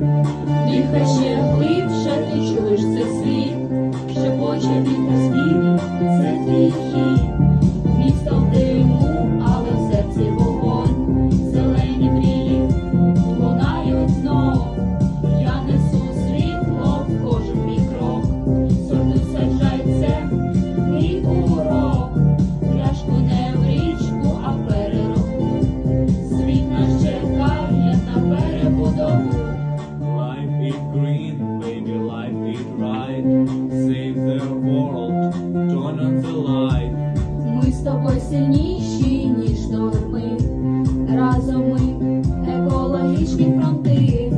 Нехай ще глибше ти чуєш це слід, шепоче вітер змін, це твій. сильніші, ніж норми, разом ми екологічні фронти.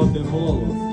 of them all.